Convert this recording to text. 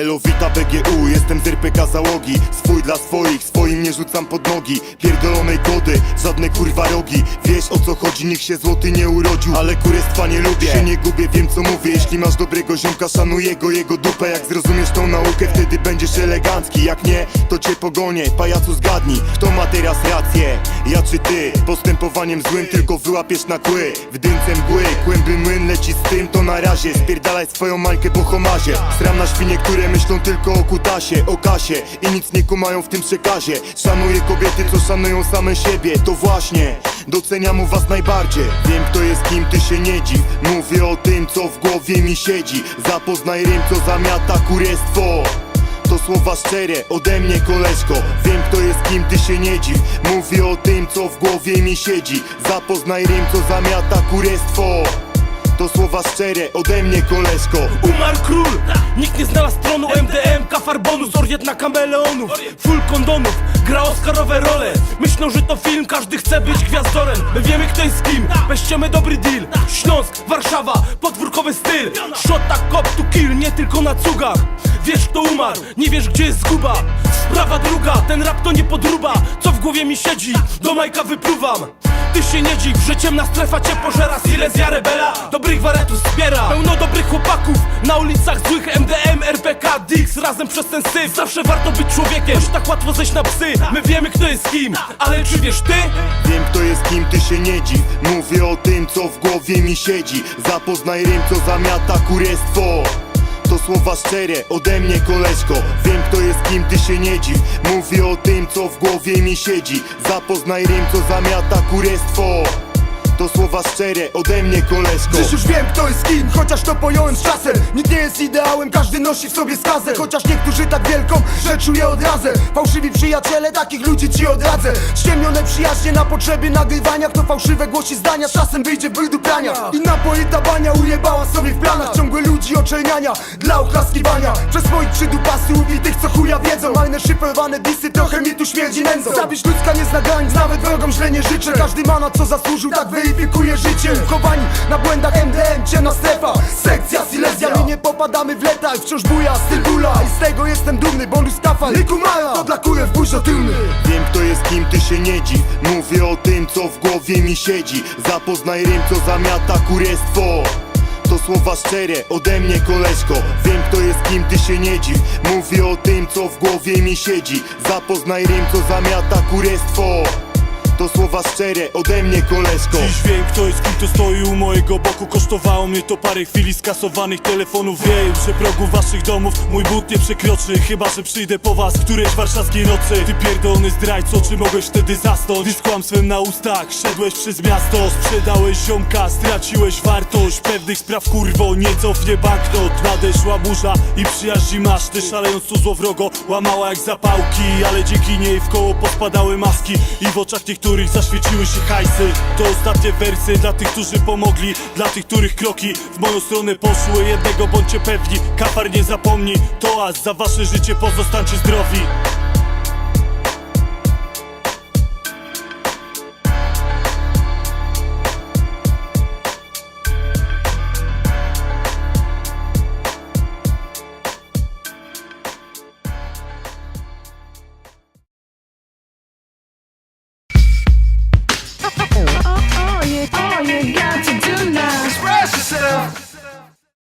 Elowita BGU, jestem z RPK załogi Swój dla swoich, swoim nie rzucam pod nogi. Pierdolonej kody, żadne kurwa rogi. Wiesz o co chodzi, nikt się złoty nie urodził. Ale kurestwa nie lubię, się nie gubię, wiem co mówię. Jeśli masz dobrego ziomka, szanuję go, jego dupę. Jak zrozumiesz tą naukę, wtedy będziesz elegancki. Jak nie, to cię pogonię, pajacu zgadnij ja czy ty? Postępowaniem złym tylko wyłapiesz na kły. W dymce mgły, kłęby młyn leci z tym To na razie, spierdalaj swoją mańkę po homazie Sram na świnie, które myślą tylko o kutasie O kasie. I nic nie kumają w tym przekazie. Szanuję kobiety, co szanują same siebie. To właśnie, doceniam u was najbardziej. Wiem kto jest kim, ty się nie dziw. Mówię o tym, co w głowie mi siedzi. Zapoznaj rym, co zamiata kurestwo to słowa szczere. Ode mnie koleżko Wiem kto jest kim, ty się nie dziw. Mówię o tym co w głowie mi siedzi. Zapoznaj rym co zamiata kurestwo. To słowa szczere. Ode mnie koleżko. Umarł król, nikt nie znalazł tronu. MDM, kafar bonus, orient na kameleonów. Full kondonów, gra oscarowe role. Myślą, że to film, każdy chce być gwiazdorem. My wiemy kto jest kim, weźciemy dobry deal. Śląsk, Warszawa, podwórkowy styl. Shot tak to kill, nie tylko na cugach. Wiesz kto umarł, nie wiesz gdzie jest zguba. Sprawa druga, ten rap to nie podruba Co w głowie mi siedzi, do majka wypluwam. Ty się nie dziw, że ciemna strefa cię pożera. Silesia rebela, dobrych waretów zbiera. Pełno dobrych chłopaków, na ulicach złych MDM, RPK, Dix Razem przez ten syf, zawsze warto być człowiekiem Już tak łatwo zejść na psy, my wiemy kto jest kim Ale czy wiesz ty? Wiem kto jest kim, ty się nie dziw. Mówię o tym co w głowie mi siedzi. Zapoznaj rym co zamiata kurestwo to słowa szczere ode mnie koleżko. Wiem kto jest kim, ty się nie dziw. Mówię o tym co w głowie mi siedzi. Zapoznaj rym co zamiata kurestwo To słowa szczere ode mnie koleżko. Dziś już wiem kto jest kim, chociaż to pojąłem z czasem. Nikt nie jest ideałem, każdy nosi w sobie skazę. Chociaż niektórzy tak wielką, że czuję odrazę Fałszywi przyjaciele, takich ludzi ci odradzę. Ściemnione przyjaźnie na potrzeby nagrywania. Kto fałszywe głosi zdania, czasem wyjdzie w wydupiania I napoita bania ujebała sobie w planach. Ciągłe ludzi oczerniania, dla oklaskiwania Przez swoich przydupasy ubitych co chuja wiedzą. Majne szyfrowane disy, trochę mi tu śmierdzi nędzą. Zabić ludzka nie zna granic, nawet wrogom źle nie życzę. Każdy ma na co zasłużył, tak weryfikuje życie Chowani na błędach MDM, ciemna strefa. Sekcja Silesia, my nie popadamy w leta Wciąż buja styl i z tego jestem dumny Bonus kafa, Likumara, to dla kurew burzo tylny. Wiem kto jest kim, ty się nie dziw. Mówię o tym co w głowie mi siedzi. Zapoznaj rym co zamiata kurestwo. To słowa szczere ode mnie koleżko. Wiem kto jest kim, ty się nie dziw. Mówię o tym co w głowie mi siedzi. Zapoznaj rym co zamiata kurestwo To słowa szczere ode mnie koleżko. Dziś wiem kto jest kim, to stoi u mojego boku. Kosztowało mnie to parę chwili skasowanych telefonów. Wiem, że progu waszych domów mój but nie przekroczy. Chyba, że przyjdę po was w którejś warszawskiej nocy. Ty pierdolony zdrajco, czy mogłeś wtedy zasnąć? Ty z na ustach, szedłeś przez miasto. Sprzedałeś ziomka, straciłeś wartość. Pewnych spraw kurwo, nie cofnie banknot. Nadeszła burza i przyjaźni masz Ty szalejąc tu złowrogo, łamała jak zapałki. Ale dzięki niej w koło pospadały maski. I w oczach niektórych zaświeciły się hajsy. To ostatnie wersy dla tych, którzy pomogli Dla tych, których kroki w moją stronę poszły. Jednego bądźcie pewni, kafar nie zapomni. Toast za wasze życie, pozostańcie zdrowi